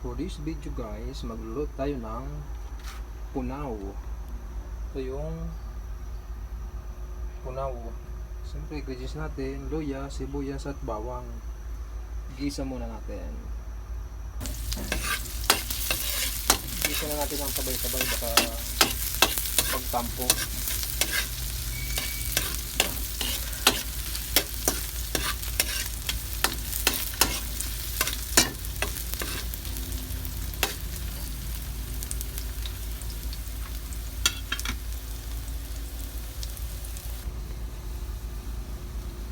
For this video guys, magluluto tayo ng punaw. Ito yung punaw. Siyempre, ingredients natin, luya, sibuyas at bawang. Gisa muna natin. Gisa na natin ang sabay-sabay baka pagtampo.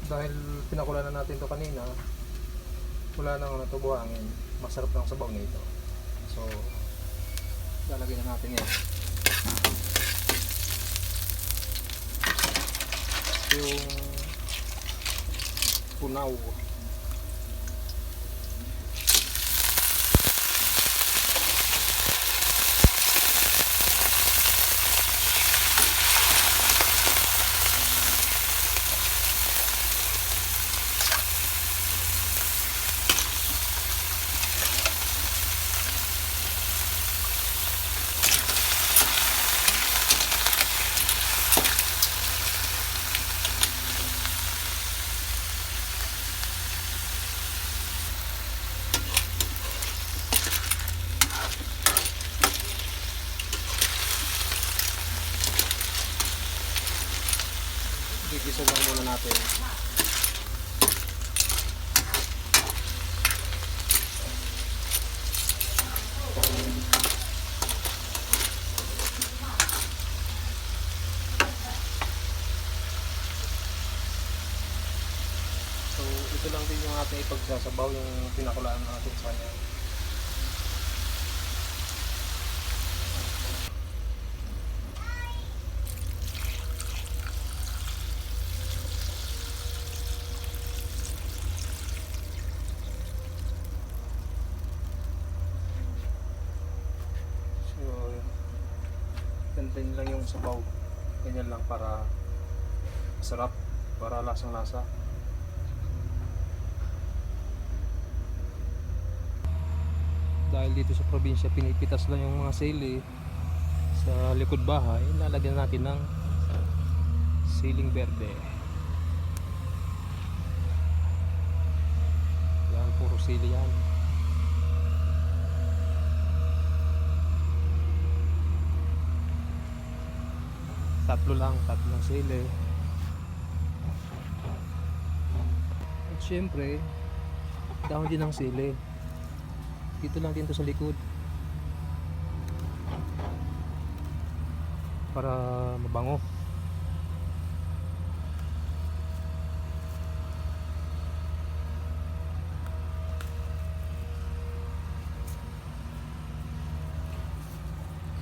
Dahil pinakulan na natin to kanina wala nang natubuhangin masarap ng sabaw nito. So lalagyan na natin yan. Yung punaw gigisa lang muna natin So, ito lang din yung ating ipagsasabaw yung pinakulaan natin sa kanya. So, ganyan lang yung sabaw. Ganyan lang para sarap, para lasang lasa. Dahil dito sa probinsya, pinipitas lang yung mga sili sa likod bahay, lalagyan natin ng siling berde. Yan, puro sili yan. Tatlo lang, tatlong sili. At syempre, dahon din ng sili. Dito lang din to sa likod. Para mabango.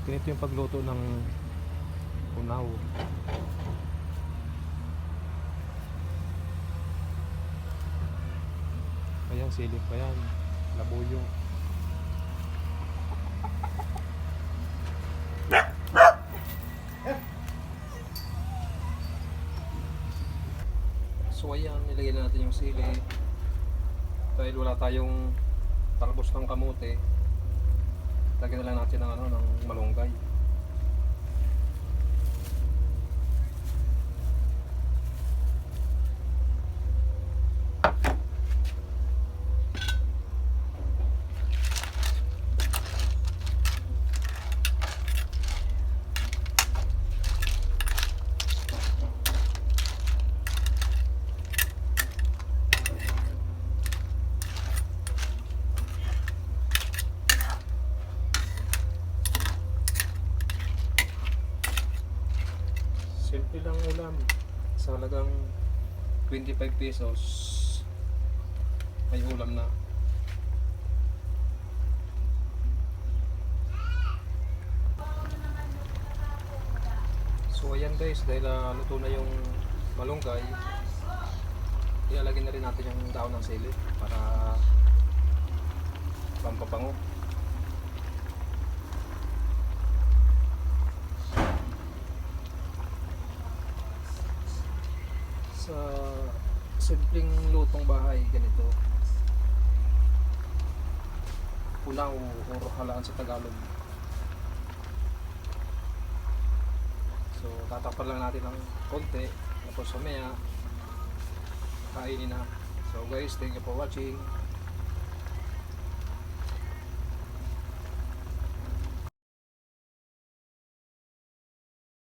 Ganito yung pagluto ng unaw. Ayan, silip pa yan. Labuyo. So ayan, nilagay na natin yung sili. Dahil wala tayong talbos ng kamote, lagyan na lang natin ng, ano, ng malunggay. Simple lang ulam. Sa halagang 25 pesos ay ulam na. So ayan guys, dahil uh, luto na yung malunggay, ilalagay na rin natin yung daon ng sili para pampabango. Sa simpleng lutong bahay ganito unaw or halaan sa Tagalog. So tatakpan lang natin ng konti tapos mamaya kainin na. So guys, thank you for watching.